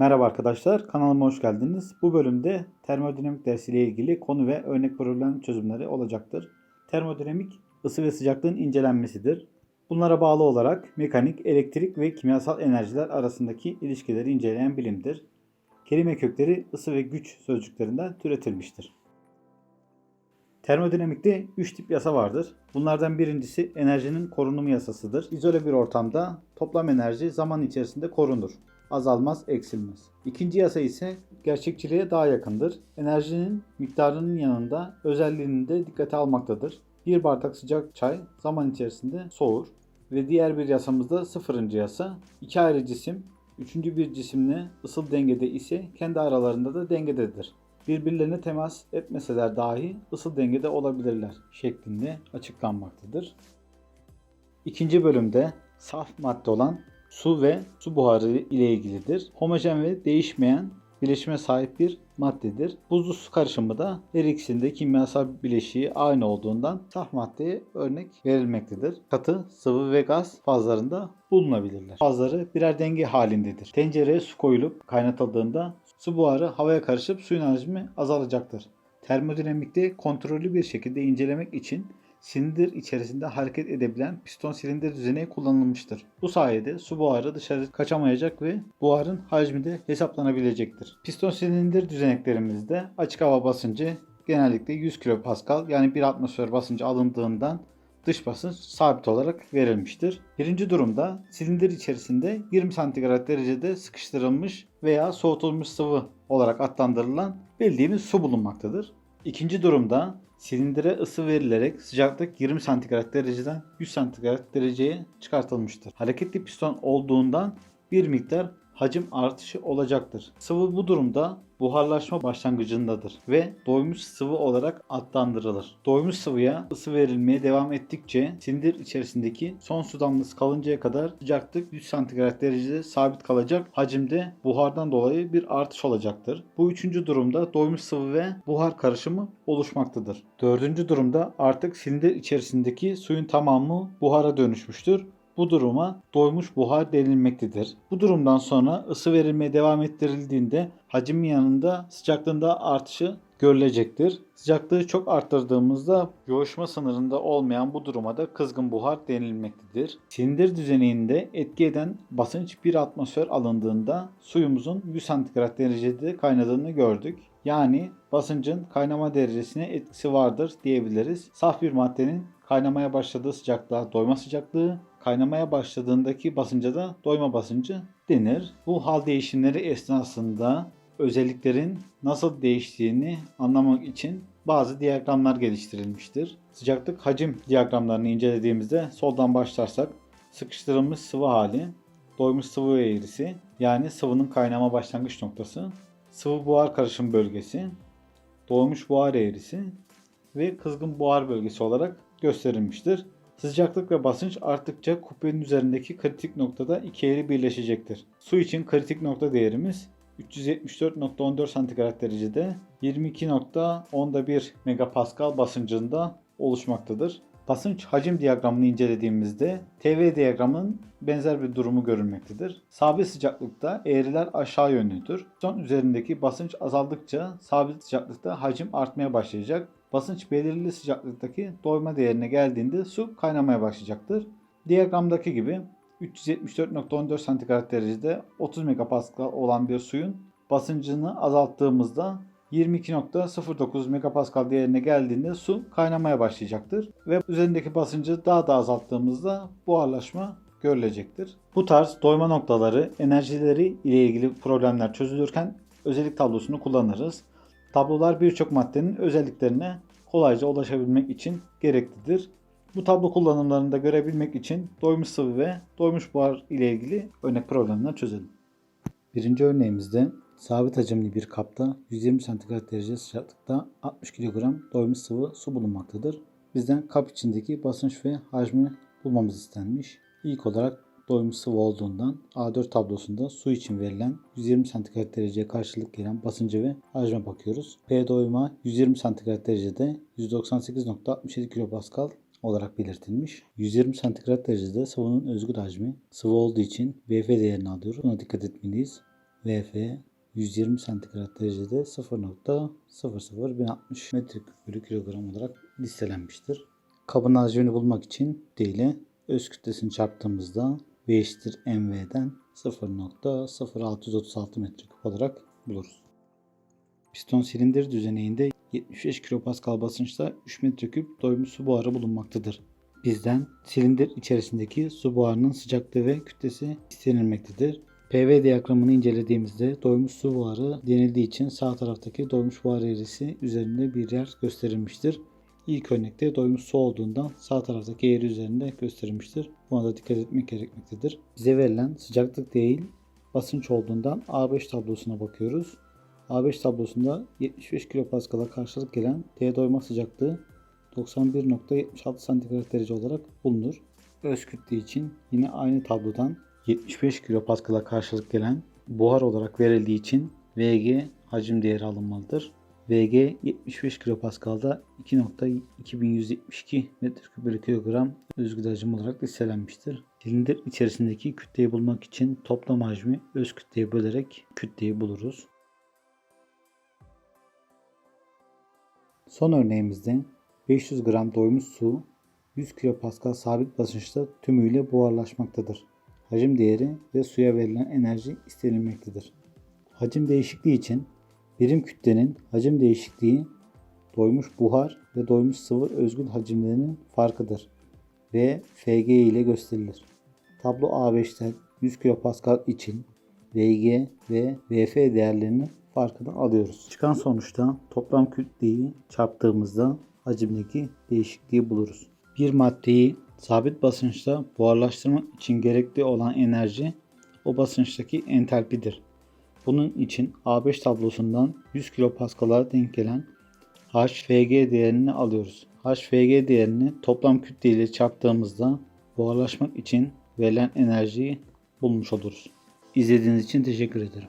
Merhaba arkadaşlar, kanalıma hoş geldiniz. Bu bölümde termodinamik dersiyle ilgili konu ve örnek problem çözümleri olacaktır. Termodinamik ısı ve sıcaklığın incelenmesidir. Bunlara bağlı olarak mekanik, elektrik ve kimyasal enerjiler arasındaki ilişkileri inceleyen bilimdir. Kelime kökleri ısı ve güç sözcüklerinden türetilmiştir. Termodinamikte 3 tip yasa vardır. Bunlardan birincisi enerjinin korunumu yasasıdır. İzole bir ortamda toplam enerji zaman içerisinde korunur. Azalmaz, eksilmez. İkinci yasa ise gerçekçiliğe daha yakındır. Enerjinin miktarının yanında özelliğini de dikkate almaktadır. Bir bardak sıcak çay zaman içerisinde soğur. Ve diğer bir yasamızda sıfırıncı yasa. İki ayrı cisim üçüncü bir cisimle ısıl dengede ise kendi aralarında da dengededir birbirlerine temas etmeseler dahi ısıl dengede olabilirler şeklinde açıklanmaktadır. İkinci bölümde saf madde olan su ve su buharı ile ilgilidir. Homojen ve değişmeyen bileşime sahip bir maddedir. Buzlu su karışımı da her ikisinde kimyasal bileşiği aynı olduğundan saf maddeye örnek verilmektedir. Katı, sıvı ve gaz fazlarında bulunabilirler. Fazları birer denge halindedir. Tencereye su koyulup kaynatıldığında su buharı havaya karışıp suyun hacmi azalacaktır. Termodinamikte kontrollü bir şekilde incelemek için silindir içerisinde hareket edebilen piston silindir düzeneği kullanılmıştır. Bu sayede su buharı dışarı kaçamayacak ve buharın hacmi de hesaplanabilecektir. Piston silindir düzeneklerimizde açık hava basıncı genellikle 100 kPa yani 1 atmosfer basıncı alındığından dış basınç sabit olarak verilmiştir. Birinci durumda silindir içerisinde 20 santigrat derecede sıkıştırılmış veya soğutulmuş sıvı olarak adlandırılan bildiğimiz su bulunmaktadır. İkinci durumda silindire ısı verilerek sıcaklık 20 santigrat dereceden 100 santigrat dereceye çıkartılmıştır. Hareketli piston olduğundan bir miktar hacim artışı olacaktır. Sıvı bu durumda buharlaşma başlangıcındadır ve doymuş sıvı olarak adlandırılır. Doymuş sıvıya ısı verilmeye devam ettikçe silindir içerisindeki son su damlası kalıncaya kadar sıcaklık 100 santigrat derecede sabit kalacak. Hacimde buhardan dolayı bir artış olacaktır. Bu üçüncü durumda doymuş sıvı ve buhar karışımı oluşmaktadır. Dördüncü durumda artık silindir içerisindeki suyun tamamı buhara dönüşmüştür. Bu duruma doymuş buhar denilmektedir. Bu durumdan sonra ısı verilmeye devam ettirildiğinde hacmin yanında sıcaklığında artışı görülecektir. Sıcaklığı çok arttırdığımızda yoğuşma sınırında olmayan bu duruma da kızgın buhar denilmektedir. Silindir düzeninde etki eden basınç 1 atmosfer alındığında suyumuzun 100 santigrat derecede kaynadığını gördük. Yani basıncın kaynama derecesine etkisi vardır diyebiliriz. Saf bir maddenin kaynamaya başladığı sıcaklığa doyma sıcaklığı, kaynamaya başladığındaki basınca da doyma basıncı denir. Bu hal değişimleri esnasında özelliklerin nasıl değiştiğini anlamak için bazı diyagramlar geliştirilmiştir. Sıcaklık hacim diyagramlarını incelediğimizde soldan başlarsak sıkıştırılmış sıvı hali, doymuş sıvı eğrisi yani sıvının kaynama başlangıç noktası, sıvı buhar karışım bölgesi, doymuş buhar eğrisi ve kızgın buhar bölgesi olarak gösterilmiştir. Sıcaklık ve basınç arttıkça kubbenin üzerindeki kritik noktada iki eğri birleşecektir. Su için kritik nokta değerimiz 374.14 santigrat derecede 22.1 megapascal basıncında oluşmaktadır. Basınç hacim diyagramını incelediğimizde TV diyagramının benzer bir durumu görülmektedir. Sabit sıcaklıkta eğriler aşağı yönlüdür. Son üzerindeki basınç azaldıkça sabit sıcaklıkta hacim artmaya başlayacak. Basınç belirli sıcaklıktaki doyma değerine geldiğinde su kaynamaya başlayacaktır. Diyagramdaki gibi 374.14 santigrat derecede 30 megapascal olan bir suyun basıncını azalttığımızda 22.09 megapascal değerine geldiğinde su kaynamaya başlayacaktır. Ve üzerindeki basıncı daha da azalttığımızda buharlaşma görülecektir. Bu tarz doyma noktaları enerjileri ile ilgili problemler çözülürken özellik tablosunu kullanırız. Tablolar birçok maddenin özelliklerine kolayca ulaşabilmek için gereklidir. Bu tablo kullanımlarını da görebilmek için doymuş sıvı ve doymuş buhar ile ilgili örnek problemler çözelim. Birinci örneğimizde sabit hacimli bir kapta 120 santigrat derece sıcaklıkta 60 kilogram doymuş sıvı su bulunmaktadır. Bizden kap içindeki basınç ve hacmi bulmamız istenmiş. İlk olarak doymuş sıvı olduğundan A4 tablosunda su için verilen 120 santigrat dereceye karşılık gelen basıncı ve hacme bakıyoruz. P doyma 120 santigrat derecede 198.67 kilopascal olarak belirtilmiş. 120 santigrat derecede sıvının özgül hacmi sıvı olduğu için VF değerini alıyoruz. Buna dikkat etmeliyiz. VF 120 santigrat derecede 0.00160 metreküp bölü kilogram olarak listelenmiştir. Kabın hacmini bulmak için D ile öz kütlesini çarptığımızda V eşittir MV'den 0.0636 metreküp olarak buluruz. Piston silindir düzeneğinde 75 kilopascal basınçta 3 metreküp doymuş su buharı bulunmaktadır. Bizden silindir içerisindeki su buharının sıcaklığı ve kütlesi istenilmektedir. PV diyagramını incelediğimizde doymuş su buharı denildiği için sağ taraftaki doymuş buhar eğrisi üzerinde bir yer gösterilmiştir. İlk örnekte doymuş su olduğundan sağ taraftaki eğri üzerinde gösterilmiştir. Buna da dikkat etmek gerekmektedir. Bize verilen sıcaklık değil basınç olduğundan A5 tablosuna bakıyoruz. A5 tablosunda 75 kilopaskal'a karşılık gelen T doyma sıcaklığı 91.76 santigrat derece olarak bulunur. Öz kütle için yine aynı tablodan 75 kilopaskal'a karşılık gelen buhar olarak verildiği için VG hacim değeri alınmalıdır. VG 75 kilopaskal'da 2.2172 metreküp bölü kilogram özgül hacim olarak listelenmiştir. Silindir içerisindeki kütleyi bulmak için toplam hacmi öz kütleye bölerek kütleyi buluruz. Son örneğimizde 500 gram doymuş su 100 kilopascal sabit basınçta tümüyle buharlaşmaktadır. Hacim değeri ve suya verilen enerji istenilmektedir. Hacim değişikliği için birim kütlenin hacim değişikliği doymuş buhar ve doymuş sıvı özgül hacimlerinin farkıdır ve Fg ile gösterilir. Tablo A5'ten 100 kilopascal için Vg ve Vf değerlerinin farkını alıyoruz. Çıkan sonuçta toplam kütleyi çarptığımızda hacimdeki değişikliği buluruz. Bir maddeyi sabit basınçta buharlaştırmak için gerekli olan enerji o basınçtaki entalpidir. Bunun için A5 tablosundan 100 kilopaskal'a denk gelen HVG değerini alıyoruz. HVG değerini toplam kütle ile çarptığımızda buharlaşmak için verilen enerjiyi bulmuş oluruz. İzlediğiniz için teşekkür ederim.